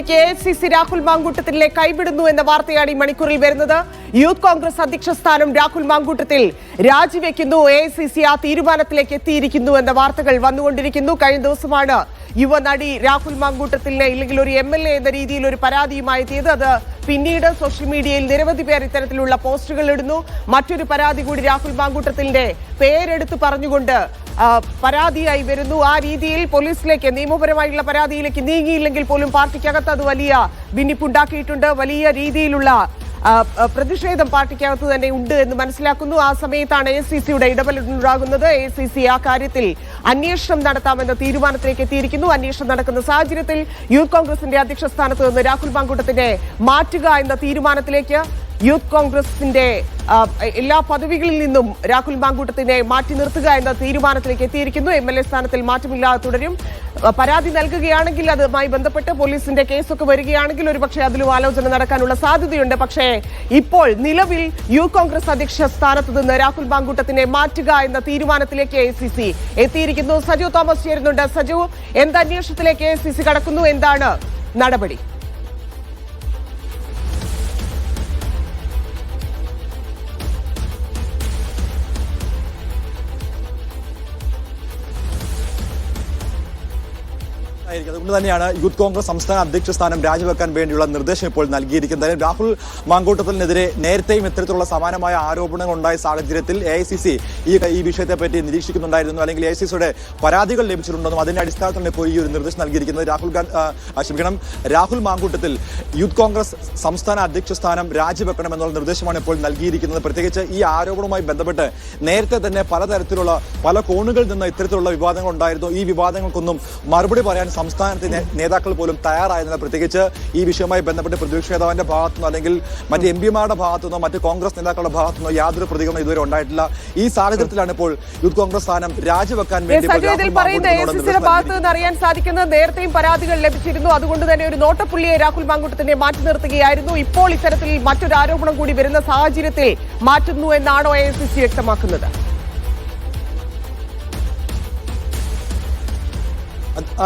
K A C C Rahul മാങ്കൂട്ടത്തിലെ കൈവിടുന്നു എന്ന വാർത്തയാണ് ഈ മണിക്കൂറിൽ വരുന്നത്. യൂത്ത് കോൺഗ്രസ് അധ്യക്ഷ സ്ഥാനം രാഹുൽ മാങ്കൂട്ടത്തിൽ രാജിവെക്കുന്നു. എ സി സി ആ തീരുമാനത്തിലേക്ക് എത്തിയിരിക്കുന്നു എന്ന വാർത്തകൾ വന്നുകൊണ്ടിരിക്കുന്നു. കഴിഞ്ഞ ദിവസമാണ് യുവനടി രാഹുൽ മാങ്കൂട്ടത്തിലിനെ ഇല്ലെങ്കിൽ ഒരു എം എൽ എ എന്ന രീതിയിൽ ഒരു പരാതിയുമായി എത്തിയത്. അത് പിന്നീട് സോഷ്യൽ മീഡിയയിൽ നിരവധി പേർ ഇത്തരത്തിലുള്ള പോസ്റ്റുകൾ ഇടുന്നു. മറ്റൊരു പരാതി കൂടി രാഹുൽ മാങ്കൂട്ടത്തിന്റെ പേരെടുത്ത് പറഞ്ഞുകൊണ്ട് പരാതിയായി വരുന്നു. ആ രീതിയിൽ പോലീസിലേക്ക് നിയമപരമായിട്ടുള്ള പരാതിയിലേക്ക് നീങ്ങിയില്ലെങ്കിൽ പോലും പാർട്ടിക്കകത്ത് അത് വലിയ ഭിന്നിപ്പുണ്ടാക്കിയിട്ടുണ്ട്. വലിയ രീതിയിലുള്ള പ്രതിഷേധം പാർട്ടിക്കകത്ത് തന്നെ ഉണ്ട് എന്ന് മനസ്സിലാക്കുന്നു. ആ സമയത്താണ് എ സി സിയുടെ ഇടപെടലുണ്ടാകുന്നത്. എ സി സി ആ കാര്യത്തിൽ അന്വേഷണം നടത്താമെന്ന തീരുമാനത്തിലേക്ക് എത്തിയിരിക്കുന്നു. അന്വേഷണം നടക്കുന്ന സാഹചര്യത്തിൽ യൂത്ത് കോൺഗ്രസിന്റെ അധ്യക്ഷ സ്ഥാനത്ത് നിന്ന് രാഹുൽ മാങ്കൂട്ടത്തിനെ മാറ്റുക എന്ന തീരുമാനത്തിലേക്ക് യൂത്ത് കോൺഗ്രസിന്റെ എല്ലാ പദവികളിൽ നിന്നും രാഹുൽ മാങ്കൂട്ടത്തിനെ മാറ്റി നിർത്തുക എന്ന തീരുമാനത്തിലേക്ക് എത്തിയിരിക്കുന്നു. എം എൽ എ സ്ഥാനത്തിൽ മാറ്റമില്ലാതെ തുടരും. പരാതി നൽകുകയാണെങ്കിൽ അതുമായി ബന്ധപ്പെട്ട് പോലീസിന്റെ കേസൊക്കെ വരികയാണെങ്കിൽ ഒരുപക്ഷെ അതിലും ആലോചന നടക്കാനുള്ള സാധ്യതയുണ്ട്. പക്ഷേ ഇപ്പോൾ നിലവിൽ യു കോൺഗ്രസ് അധ്യക്ഷ സ്ഥാനത്ത് നിന്ന് രാഹുൽ മാങ്കൂട്ടത്തിനെ മാറ്റുക എന്ന തീരുമാനത്തിലേക്ക് എ സി സി എത്തിയിരിക്കുന്നു. സജു തോമസ് ചേരുന്നുണ്ട്. സജു എന്ത് അന്വേഷണത്തിലേക്ക് എ സി സി കടക്കുന്നു? എന്താണ് നടപടി? അതുകൊണ്ട് തന്നെയാണ് യൂത്ത് കോൺഗ്രസ് സംസ്ഥാന അധ്യക്ഷ സ്ഥാനം രാജിവെക്കാൻ വേണ്ടിയുള്ള നിർദ്ദേശം ഇപ്പോൾ നൽകിയിരിക്കുന്നത്. രാഹുൽ മാങ്കൂട്ടത്തിനെതിരെ നേരത്തെയും ഇത്തരത്തിലുള്ള സമാനമായ ആരോപണങ്ങൾ ഉണ്ടായ സാഹചര്യത്തിൽ എ ഐ സി സി ഈ ഈ വിഷയത്തെ പറ്റി നിരീക്ഷിക്കുന്നുണ്ടായിരുന്നു. അല്ലെങ്കിൽ എ ഐ സി സിയുടെ പരാതികൾ ലഭിച്ചിട്ടുണ്ടെന്നും അതിന്റെ അടിസ്ഥാനത്തിലാണ് ഇപ്പോൾ ഈ ഒരു നിർദ്ദേശം നൽകിയിരിക്കുന്നത്. രാഹുൽ ക്ഷമിക്കണം. രാഹുൽ മാങ്കൂട്ടത്തിൽ യൂത്ത് കോൺഗ്രസ് സംസ്ഥാന അധ്യക്ഷ സ്ഥാനം രാജിവെക്കണമെന്നുള്ള നിർദ്ദേശമാണ് ഇപ്പോൾ നൽകിയിരിക്കുന്നത്. പ്രത്യേകിച്ച് ഈ ആരോപണവുമായി ബന്ധപ്പെട്ട് നേരത്തെ തന്നെ പലതരത്തിലുള്ള പല കോണുകളിൽ നിന്ന് ഇത്തരത്തിലുള്ള വിവാദങ്ങൾ ഉണ്ടായിരുന്നു. ഈ വിവാദങ്ങൾക്കൊന്നും മറുപടി പറയാൻ സംസ്ഥാനത്തെ നേതാക്കൾ പോലും തയ്യാറായിരുന്നില്ല പ്രത്യേകിച്ച് ഈ വിഷയവുമായി ബന്ധപ്പെട്ട് പ്രതിപക്ഷ നേതാവിന്റെ ഭാഗത്തുനിന്നോ അല്ലെങ്കിൽ മറ്റ് എം പിമാരുടെ ഭാഗത്തുനിന്നോ മറ്റ് കോൺഗ്രസ് നേതാക്കളുടെ ഭാഗത്തുനിന്നോ യാതൊരു പ്രതികരണം ഇതുവരെ ഉണ്ടായിട്ടില്ല. ഈ സാഹചര്യത്തിലാണ് ഇപ്പോൾ യൂത്ത് കോൺഗ്രസ് സ്ഥാനം രാജിവെക്കാൻ വേണ്ടി അറിയാൻ സാധിക്കുന്നത് നേരത്തെയും പരാതികൾ ലഭിച്ചിരുന്നു. അതുകൊണ്ട് തന്നെ ഒരു നോട്ടപ്പുള്ളിയെ രാഹുൽ മാങ്കൂട്ടത്തിനെ മാറ്റി നിർത്തുകയായിരുന്നു. ഇപ്പോൾ ഇത്തരത്തിൽ മറ്റൊരു ആരോപണം കൂടി വരുന്ന സാഹചര്യത്തിൽ മാറ്റുന്നു എന്നാണോ എ വ്യക്തമാക്കുന്നത്?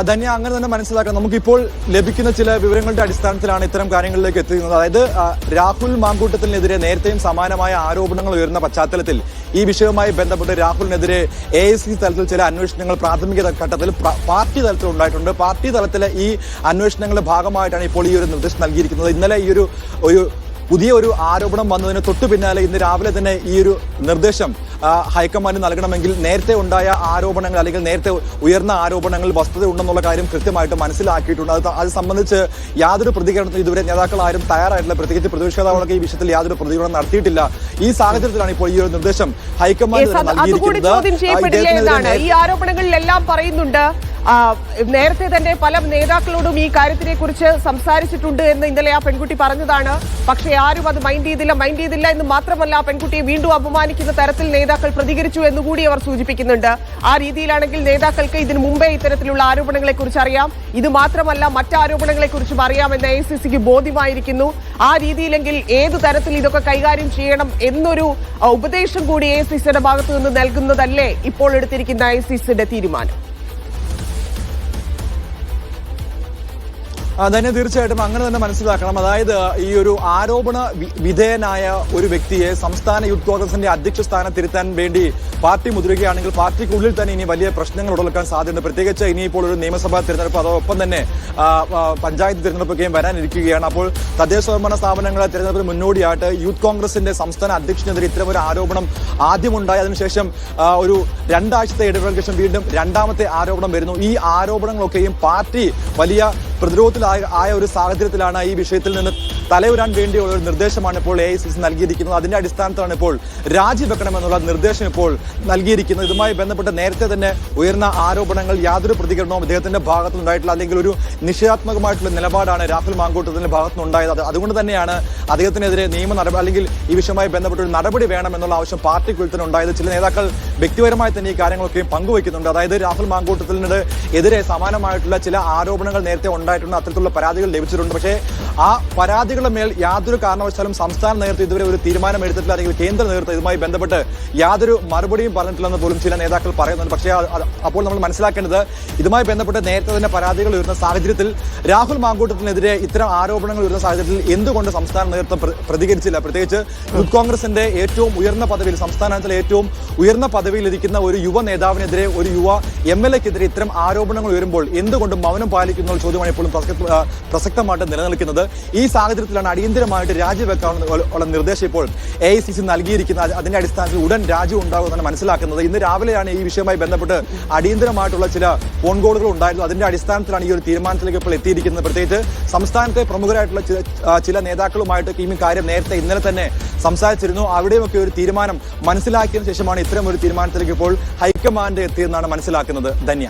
ധന്യ അങ്ങനെ തന്നെ മനസ്സിലാക്കാം. നമുക്കിപ്പോൾ ലഭിക്കുന്ന ചില വിവരങ്ങളുടെ അടിസ്ഥാനത്തിലാണ് ഇത്തരം കാര്യങ്ങളിലേക്ക് എത്തുന്നത് അതായത് രാഹുൽ മാങ്കൂട്ടത്തിനെതിരെ നേരത്തെയും സമാനമായ ആരോപണങ്ങൾ ഉയർന്ന പശ്ചാത്തലത്തിൽ ഈ വിഷയവുമായി ബന്ധപ്പെട്ട് രാഹുലിനെതിരെ എ സി തലത്തിൽ ചില അന്വേഷണങ്ങൾ പ്രാഥമിക ഘട്ടത്തിൽ പാർട്ടി തലത്തിൽ ഉണ്ടായിട്ടുണ്ട്. പാർട്ടി തലത്തിലെ ഈ അന്വേഷണങ്ങളുടെ ഭാഗമായിട്ടാണ് ഇപ്പോൾ ഈ ഒരു നിർദ്ദേശം നൽകിയിരിക്കുന്നത്. ഇന്നലെ ഈ ഒരു ഒരു പുതിയ ഒരു ആരോപണം വന്നതിന് തൊട്ടു പിന്നാലെ ഇന്ന് രാവിലെ തന്നെ ഈ ഒരു നിർദ്ദേശം ഹൈക്കമാൻഡ് നൽകണമെങ്കിൽ നേരത്തെ ഉണ്ടായ ആരോപണങ്ങൾ അല്ലെങ്കിൽ നേരത്തെ ഉയർന്ന ആരോപണങ്ങൾ വസ്തുത ഉണ്ടെന്നുള്ള കാര്യം കൃത്യമായിട്ട് മനസ്സിലാക്കിയിട്ടുണ്ട്. അത് അത് സംബന്ധിച്ച് യാതൊരു പ്രതികരണത്തിനും ഇതുവരെ നേതാക്കൾ ആരും തയ്യാറായിട്ടില്ല. പ്രത്യേകിച്ച് പ്രതിപക്ഷ നേതാക്കളൊക്കെ ഈ വിഷയത്തിൽ യാതൊരു പ്രതികരണം നടത്തിയിട്ടില്ല. ഈ സാഹചര്യത്തിലാണ് ഇപ്പോൾ ഈ ഒരു നിർദ്ദേശം ഹൈക്കമാൻഡ് നൽകിയിരിക്കുന്നത്. ഈ ആരോപണങ്ങളിലെല്ലാം പറയുന്നുണ്ട്. നേരത്തെ തന്നെ പല നേതാക്കളോടും ഈ കാര്യത്തിനെ കുറിച്ച് സംസാരിച്ചിട്ടുണ്ട് എന്ന് ഇന്നലെ ആ പെൺകുട്ടി പറഞ്ഞതാണ്. പക്ഷേ ആരും അത് മൈൻഡ് ചെയ്തില്ല മൈൻഡ് ചെയ്തില്ല എന്ന് മാത്രമല്ല ആ പെൺകുട്ടിയെ വീണ്ടും അപമാനിക്കുന്ന തരത്തിൽ നേതാക്കൾ പ്രതികരിച്ചു എന്നുകൂടി അവർ സൂചിപ്പിക്കുന്നുണ്ട്. ആ രീതിയിലാണെങ്കിൽ നേതാക്കൾക്ക് ഇതിനു മുമ്പേ ഇത്തരത്തിലുള്ള ആരോപണങ്ങളെ കുറിച്ച് അറിയാം. ഇത് മാത്രമല്ല മറ്റ് ആരോപണങ്ങളെ കുറിച്ചും അറിയാമെന്ന് എ സി സിക്ക് ബോധ്യമായിരിക്കുന്നു. ആ രീതിയിലെങ്കിൽ ഏത് തരത്തിൽ ഇതൊക്കെ കൈകാര്യം ചെയ്യണം എന്നൊരു ഉപദേശം കൂടി എ സി സിയുടെ ഭാഗത്തു നിന്ന് നൽകുന്നതല്ലേ ഇപ്പോൾ എടുത്തിരിക്കുന്ന എ സി സിയുടെ തീരുമാനം. തന്നെ തീർച്ചയായിട്ടും അങ്ങനെ തന്നെ മനസ്സിലാക്കണം. അതായത് ഈ ഒരു ആരോപണ വിധേയനായ ഒരു വ്യക്തിയെ സംസ്ഥാന യൂത്ത് കോൺഗ്രസിന്റെ അധ്യക്ഷ സ്ഥാനം തിരുത്താൻ വേണ്ടി പാർട്ടി മുതിരുകയാണെങ്കിൽ പാർട്ടിക്കുള്ളിൽ തന്നെ ഇനി വലിയ പ്രശ്നങ്ങൾ ഉടലെടുക്കാൻ സാധ്യതയുണ്ട്. പ്രത്യേകിച്ച് ഇനിയിപ്പോൾ ഒരു നിയമസഭാ തിരഞ്ഞെടുപ്പ് അതോടൊപ്പം തന്നെ പഞ്ചായത്ത് തിരഞ്ഞെടുപ്പൊക്കെയും വരാനിരിക്കുകയാണ്. അപ്പോൾ തദ്ദേശ സ്വയംഭരണ സ്ഥാപനങ്ങളെ തിരഞ്ഞെടുപ്പിന് മുന്നോടിയായിട്ട് യൂത്ത് കോൺഗ്രസിന്റെ സംസ്ഥാന അധ്യക്ഷനെതിരെ ഇത്തരം ഒരു ആരോപണം ആദ്യമുണ്ടായി. അതിനുശേഷം ഒരു രണ്ടാഴ്ചത്തെ ഇടവേളയ്ക്ക് ശേഷം വീണ്ടും രണ്ടാമത്തെ ആരോപണം വരുന്നു. ഈ ആരോപണങ്ങളൊക്കെയും പാർട്ടി വലിയ പ്രതിരോധത്തിലായ ആയ ഒരു സാഹചര്യത്തിലാണ് ഈ വിഷയത്തിൽ നിന്ന് തലയുരാൻ വേണ്ടിയുള്ള ഒരു നിർദ്ദേശമാണ് ഇപ്പോൾ എ ഐ സി സി നൽകിയിരിക്കുന്നത്. അതിന്റെ അടിസ്ഥാനത്തിലാണ് ഇപ്പോൾ രാജിവെക്കണമെന്നുള്ള നിർദ്ദേശം ഇപ്പോൾ നൽകിയിരിക്കുന്നത്. ഇതുമായി ബന്ധപ്പെട്ട് നേരത്തെ തന്നെ ഉയർന്ന ആരോപണങ്ങൾ യാതൊരു പ്രതികരണവും അദ്ദേഹത്തിന്റെ ഭാഗത്തു നിന്നുണ്ടായിട്ടില്ല. അല്ലെങ്കിൽ ഒരു നിഷേധാത്മകമായിട്ടുള്ള നിലപാടാണ് രാഹുൽ മാങ്കൂട്ടത്തിന്റെ ഭാഗത്തു നിന്നുണ്ടായത് അത് അതുകൊണ്ട് തന്നെയാണ് അദ്ദേഹത്തിനെതിരെ നിയമ നടപടി അല്ലെങ്കിൽ ഈ വിഷയമായി ബന്ധപ്പെട്ട ഒരു നടപടി വേണമെന്നുള്ള ആവശ്യം പാർട്ടിക്കുള്ളിൽ തന്നെ ഉണ്ടായത്. ചില നേതാക്കൾ വ്യക്തിപരമായി തന്നെ ഈ കാര്യങ്ങളൊക്കെയും പങ്കുവയ്ക്കുന്നുണ്ട്. അതായത് രാഹുൽ മാങ്കൂട്ടത്തിനെതിരെ സമാനമായിട്ടുള്ള ചില ആരോപണങ്ങൾ നേരത്തെ ഉണ്ടായിട്ടുണ്ട്. അത്തരത്തിലുള്ള പരാതികൾ ലഭിച്ചിട്ടുണ്ട്. പക്ഷേ ആ പരാതികളുടെ മേൽ യാതൊരു കാരണവശാലും സംസ്ഥാന നേതൃത്വം ഇതുവരെ ഒരു തീരുമാനം എടുത്തിട്ടില്ല അല്ലെങ്കിൽ കേന്ദ്ര നേതൃത്വം ഇതുമായി ബന്ധപ്പെട്ട് യാതൊരു മറുപടിയും പറഞ്ഞിട്ടില്ലെന്ന് പോലും ചില നേതാക്കൾ പറയുന്നുണ്ട്. പക്ഷേ അപ്പോൾ നമ്മൾ മനസ്സിലാക്കേണ്ടത് ഇതുമായി ബന്ധപ്പെട്ട് നേരത്തെ തന്നെ പരാതികൾ ഉയർന്ന സാഹചര്യത്തിൽ രാഹുൽ മാങ്കൂട്ടത്തിനെതിരെ ഇത്തരം ആരോപണങ്ങൾ ഉയർന്ന സാഹചര്യത്തിൽ എന്തുകൊണ്ട് സംസ്ഥാന നേതൃത്വം പ്രതികരിച്ചില്ല? പ്രത്യേകിച്ച് യൂത്ത് കോൺഗ്രസിന്റെ ഏറ്റവും ഉയർന്ന പദവിയിൽ സംസ്ഥാനത്തിലെ ഏറ്റവും ഉയർന്ന പദവിയിൽ ഇരിക്കുന്ന ഒരു യുവ നേതാവിനെതിരെ ഒരു യുവ എം എൽ എക്കെതിരെ ഇത്തരം ആരോപണങ്ങൾ ഉയരുമ്പോൾ എന്തുകൊണ്ട് മൗനം പാലിക്കുന്ന ചോദ്യമാണ് ഇപ്പോഴും പ്രസക്തമായിട്ട് നിലനിൽക്കുന്നത്. ഈ സാഹചര്യത്തിലാണ് അടിയന്തരമായിട്ട് രാജിവെക്കാനുള്ള നിർദ്ദേശം ഇപ്പോൾ എ ഐ സി സി നൽകിയിരിക്കുന്ന അതിന്റെ അടിസ്ഥാനത്തിൽ ഉടൻ രാജി ഉണ്ടാകുമെന്നാണ് മനസ്സിലാക്കുന്നത്. ഇന്ന് രാവിലെയാണ് ഈ വിഷയവുമായി ബന്ധപ്പെട്ട് അടിയന്തരമായിട്ടുള്ള ചില ഫോൺ കോളുകൾ ഉണ്ടായിരുന്നു അതിന്റെ അടിസ്ഥാനത്തിലാണ് ഈ ഒരു തീരുമാനത്തിലേക്ക് ഇപ്പോൾ എത്തിയിരിക്കുന്നത്. പ്രത്യേകിച്ച് സംസ്ഥാനത്തെ പ്രമുഖരായിട്ടുള്ള ചില നേതാക്കളുമായിട്ട് ഈ കാര്യം നേരത്തെ ഇന്നലെ തന്നെ സംസാരിച്ചിരുന്നു. അവിടെയുമൊക്കെ ഒരു തീരുമാനം മനസ്സിലാക്കിയതിനു ശേഷമാണ് ഇത്തരം ഒരു തീരുമാനത്തിലേക്ക് ഇപ്പോൾ ഹൈക്കമാൻഡ് എത്തിയെന്നാണ് മനസ്സിലാക്കുന്നത്. ധന്യ.